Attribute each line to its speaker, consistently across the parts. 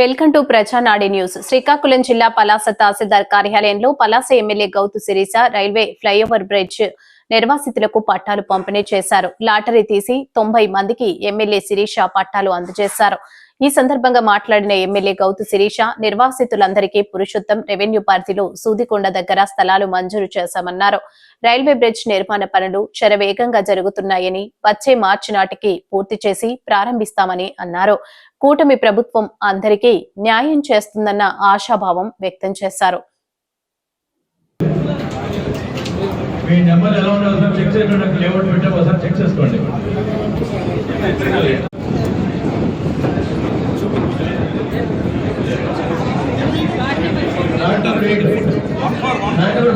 Speaker 1: Welcome to Prajanadi news. Srikakulam జిల్లా పలాస తహసీల్దార్ కార్యాలయంలో Palasa MLA Gouthu Sirisha railway flyover bridge నిర్వాసితులకు పట్టాలు పంపిణీ చేశారు. లాటరీ తీసి తొంభై మందికి ఎమ్మెల్యే శిరీష పట్టాలు అందజేశారు. ఈ సందర్భంగా మాట్లాడిన ఎమ్మెల్యే గౌతు శిరీష నిర్వాసితులందరికీ పురుషోత్తం రెవెన్యూ పరిధిలో సూదికొండ దగ్గర స్థలాలు మంజూరు చేశామన్నారు. రైల్వే బ్రిడ్జ్ నిర్మాణ పనులు శరవేగంగా జరుగుతున్నాయని వచ్చే మార్చి నాటికి పూర్తి చేసి ప్రారంభిస్తామని అన్నారు. కూటమి ప్రభుత్వం అందరికీ న్యాయం చేస్తుందన్న ఆశాభావం వ్యక్తం చేశారు.
Speaker 2: మీ నెంబర్ ఎలా ఉందో ఒకసారి చెక్ చేయండి నాకు లేఅవుట్ ఒకసారి చెక్ చేసుకోండి.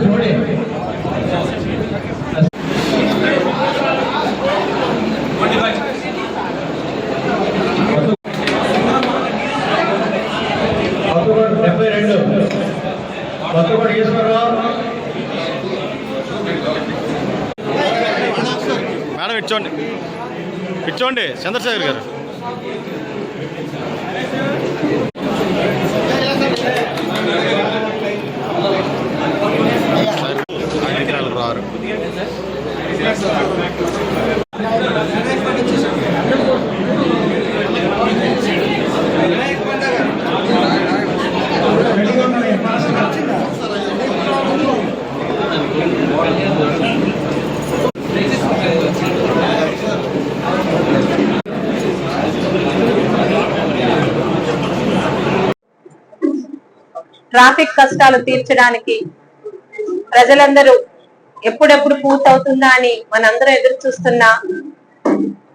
Speaker 2: చూడండి
Speaker 3: మేడం ఇచ్చోండి. ఇచ్చోండి చంద్రశేఖర్ గారు. రారు.
Speaker 4: ట్రాఫిక్ కష్టాలు తీర్చడానికి ప్రజలందరూ ఎప్పుడెప్పుడు పూర్తవుతుందా అని మనందరం ఎదురు చూస్తున్న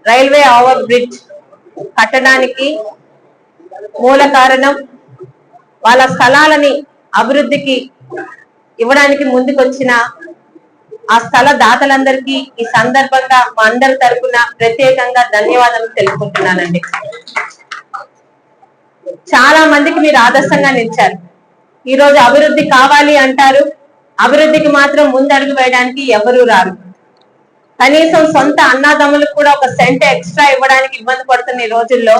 Speaker 4: రైల్వే ఓవర్ బ్రిడ్జ్ కట్టడానికి మూల కారణం వాళ్ళ స్థలాలని అభివృద్ధికి ఇవ్వడానికి ముందుకొచ్చిన ఆ స్థల దాతలందరికీ ఈ సందర్భంగా మా అందరి తరఫున ప్రత్యేకంగా ధన్యవాదాలు తెలుపుకుంటున్నానండి. చాలా మందికి మీరు ఆదర్శంగా నిలిచారు. ఈ రోజు అభివృద్ధి కావాలి అంటారు. అభివృద్ధికి మాత్రం ముందడుగు వేయడానికి ఎవరూ రారు. కనీసం సొంత అన్నాదమ్ములకు కూడా ఒక సెంట్ ఎక్స్ట్రా ఇవ్వడానికి ఇబ్బంది పడుతున్న ఈ రోజుల్లో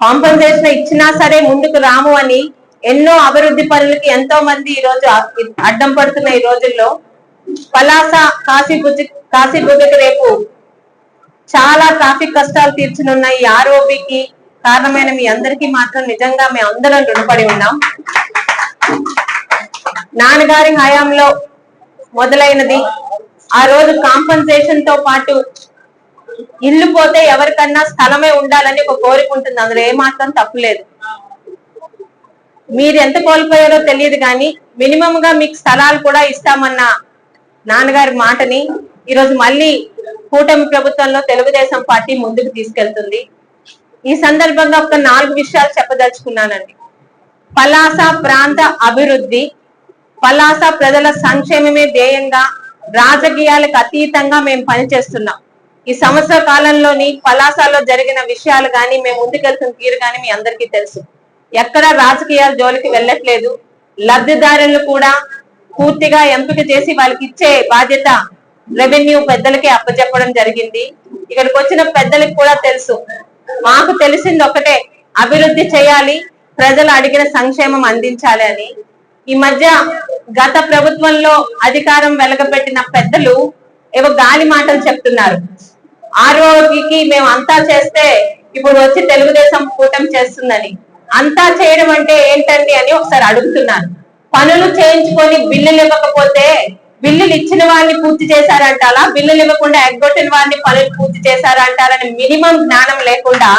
Speaker 4: కాంపన్సేషన్ ఇచ్చినా సరే ముందుకు రాము అని ఎన్నో అభివృద్ధి పనులకి ఎంతో మంది ఈ రోజు అడ్డం పడుతున్న ఈ రోజుల్లో పలాస కాశీబుజ్జి కాశీబుజ్జికి రేపు చాలా ట్రాఫిక్ కష్టాలు తీర్చనున్న ఈ ఆర్ఓబికి కారణమైన మీ అందరికీ మాత్రం నిజంగా మేము అందరం రుణపడి ఉన్నాం. నాన్నగారి హయాంలో మొదలైనది. ఆ రోజు కాంపన్సేషన్తో పాటు ఇల్లు పోతే ఎవరికన్నా స్థలమే ఉండాలని ఒక కోరిక ఉంటుంది. అందులో ఏమాత్రం తప్పులేదు మీరు ఎంత కోల్పోయారో తెలియదు కానీ మినిమం గా మీకు స్థలాలు కూడా ఇస్తామన్న నాన్నగారి మాటని ఈరోజు మళ్ళీ కూటమి ప్రభుత్వంలో తెలుగుదేశం పార్టీ ముందుకు తీసుకెళ్తుంది. ఈ సందర్భంగా ఒక నాలుగు విషయాలు చెప్పదలుచుకున్నానండి. పలాస ప్రాంత అభివృద్ధి పలాస ప్రజల సంక్షేమమే ధ్యేయంగా రాజకీయాలకు అతీతంగా మేము పనిచేస్తున్నాం. ఈ సంవత్సర కాలంలోని పలాసలో జరిగిన విషయాలు కానీ మేము ముందుకెళ్తున్న తీరు కానీ మీ అందరికీ తెలుసు. ఎక్కడ రాజకీయాల జోలికి వెళ్ళట్లేదు. లబ్ధిదారులు కూడా పూర్తిగా ఎంపిక చేసి వాళ్ళకి ఇచ్చే బాధ్యత రెవెన్యూ పెద్దలకి అప్పచెప్పడం జరిగింది. ఇక్కడికి వచ్చిన పెద్దలకు కూడా తెలుసు. మాకు తెలిసింది ఒకటే అభివృద్ధి చేయాలి ప్రజలు అడిగిన సంక్షేమం అందించాలి అని. ఈ మధ్య గత ప్రభుత్వంలో అధికారం వెలగబెట్టిన పెద్దలు ఏవో గాలి మాటలు చెప్తున్నారు. ఆరోగ్యకి మేము అంతా చేస్తే ఇప్పుడు వచ్చి తెలుగుదేశం కూటమి చేస్తుందని. అంతా చేయడం అంటే ఏంటండి అని ఒకసారి అడుగుతున్నాను పనులు చేయించుకొని బిల్లులు ఇవ్వకపోతే బిల్లులు ఇచ్చిన వారిని పూర్తి చేశారంటారా? బిల్లులు ఇవ్వకుండా ఎగ్గొట్టిన వారిని పనులు పూర్తి చేశారంటారని మినిమం జ్ఞానం లేకుండా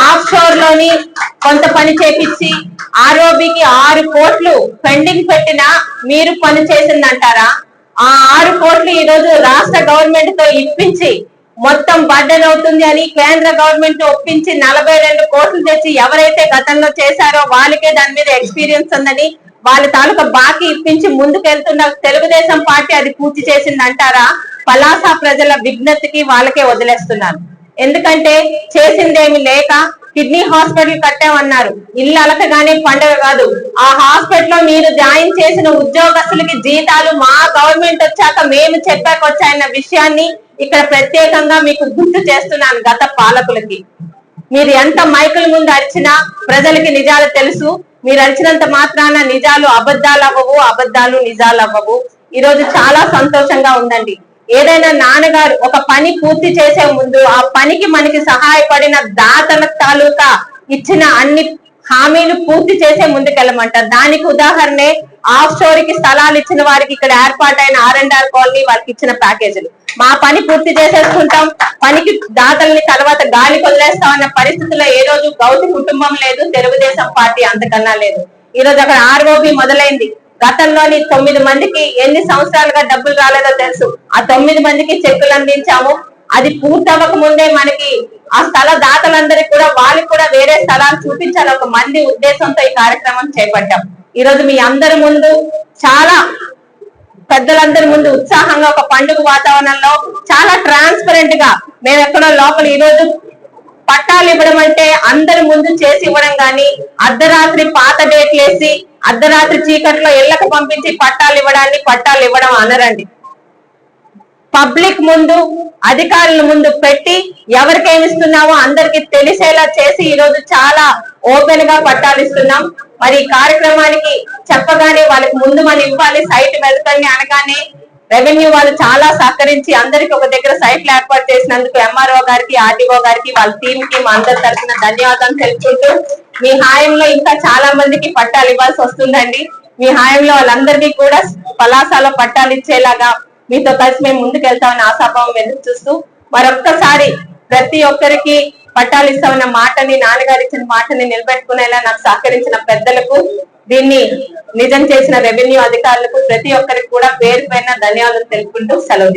Speaker 4: ఆఫ్ షోర్లోని కొంత పని చేపించి ఆరోబికి ఆరు కోట్లు పెండింగ్ పెట్టినా మీరు పని చేసిందంటారా? ఆ ఆరు కోట్లు ఈ రోజు రాష్ట్ర గవర్నమెంట్తో ఇప్పించి మొత్తం బడ్డన్ అవుతుంది అని కేంద్ర గవర్నమెంట్ ఒప్పించి నలభై రెండు కోట్లు తెచ్చి ఎవరైతే గతంలో చేశారో వాళ్ళకే దాని మీద ఎక్స్పీరియన్స్ ఉందని వాళ్ళ తాలూకా బాకీ ఇప్పించి ముందుకెళ్తున్న తెలుగుదేశం పార్టీ అది పూర్తి చేసింది అంటారా పలాస ప్రజల విజ్ఞతకి వాళ్ళకే వదిలేస్తున్నారు. ఎందుకంటే చేసిందేమి లేక కిడ్నీ హాస్పిటల్ కట్టామన్నారు. ఇల్లు అలకగానే పండగ కాదు. ఆ హాస్పిటల్లో మీరు జాయిన్ చేసిన ఉద్యోగస్తులకి జీతాలు మా గవర్నమెంట్ వచ్చాక మేము చెప్పాకొచ్చాయన్న విషయాన్ని ఇక్కడ ప్రత్యేకంగా మీకు గుర్తు చేస్తున్నాను గత పాలకులకి. మీరు ఎంత మైకుల ముందు అరిచినా ప్రజలకి నిజాలు తెలుసు. మీరు అరిచినంత మాత్రాన నిజాలు అబద్ధాలు అవ్వవు అబద్ధాలు నిజాలు అవ్వవు. ఈ రోజు చాలా సంతోషంగా ఉందండి. ఏదైనా నాన్నగారు ఒక పని పూర్తి చేసే ముందు ఆ పనికి మనకి సహాయపడిన దాతల తాలూకా ఇచ్చిన అన్ని హామీలు పూర్తి చేసే ముందుకెళ్ళమంటారు. దానికి ఉదాహరణే ఆఫ్ స్టోరీకి స్థలాలు ఇచ్చిన వారికి ఇక్కడ ఏర్పాటైన ఆర్ అండ్ ఆర్ కాలనీ వారికి ఇచ్చిన ప్యాకేజీలు. మా పని పూర్తి చేసేసుకుంటాం. పనికి దాతల్ని తర్వాత గాలి వదిలేస్తాం అన్న పరిస్థితుల్లో ఏ రోజు గౌతి కుటుంబం లేదు. తెలుగుదేశం పార్టీ అంతకన్నా లేదు. ఈ రోజు అక్కడ ఆర్ఓబి మొదలైంది. గతంలోని తొమ్మిది మందికి ఎన్ని సంవత్సరాలుగా డబ్బులు రాలేదో తెలుసు. ఆ తొమ్మిది మందికి చెక్కులు అందించాము. అది పూర్తవ్వక ముందే మనకి ఆ స్థల దాతలందరికీ కూడా వాళ్ళకి కూడా వేరే స్థలాలు చూపించాలి ఒక మంది ఉద్దేశంతో ఈ కార్యక్రమం చేపట్టాం. ఈ రోజు మీ అందరి ముందు చాలా పెద్దలందరి ముందు ఉత్సాహంగా ఒక పండుగ వాతావరణంలో చాలా ట్రాన్స్పరెంట్గా మేము ఎక్కడో లోపల ఈ రోజు పట్టాలు ఇవ్వడం అంటే అందరి ముందు చేసి ఇవ్వడం గాని అర్ధరాత్రి పాత డేట్లేసి అర్ధరాత్రి చీకట్లో ఇళ్ళకు పంపించి పట్టాలు ఇవ్వడాన్ని పట్టాలు ఇవ్వడం అనరండి. పబ్లిక్ ముందు అధికారుల ముందు పెట్టి ఎవరికేమి ఇస్తున్నామో అందరికి తెలిసేలా చేసి ఈ రోజు చాలా ఓపెన్గా పట్టాలు ఇస్తున్నాం. మరి ఈ కార్యక్రమానికి చెప్పగానే వాళ్ళకి ముందు మనం ఇవ్వాలి సైట్ వెళ్తాన్ని అనగానే రెవెన్యూ వాళ్ళు చాలా సహకరించి అందరికి ఒక దగ్గర సైట్లు ఏర్పాటు చేసినందుకు ఎంఆర్ఓ గారికి ఆర్డీఓ గారికి వాళ్ళ టీమ్కి మా అందరి తరఫున ధన్యవాదాలు తెలుపుకుంటూ మీ హాయంలో ఇంకా చాలా మందికి పట్టాలు ఇవ్వాల్సి వస్తుందండి. మీ హాయంలో వాళ్ళందరికీ కూడా పలాసాలో పట్టాలు ఇచ్చేలాగా మీతో కలిసి మేము ముందుకెళ్తామని ఆశాభావం ఎదురు చూస్తూ మరొక్కసారి ప్రతి ఒక్కరికి పట్టాలు ఇస్తామన్న మాటని నాన్నగారు ఇచ్చిన మాటని నిలబెట్టుకునేలా నాకు సహకరించిన పెద్దలకు దీన్ని నిజం చేసిన రెవెన్యూ అధికారులకు ప్రతి ఒక్కరికి కూడా పేరు పైన ధన్యవాదాలు తెలుపుకుంటూ సెలవు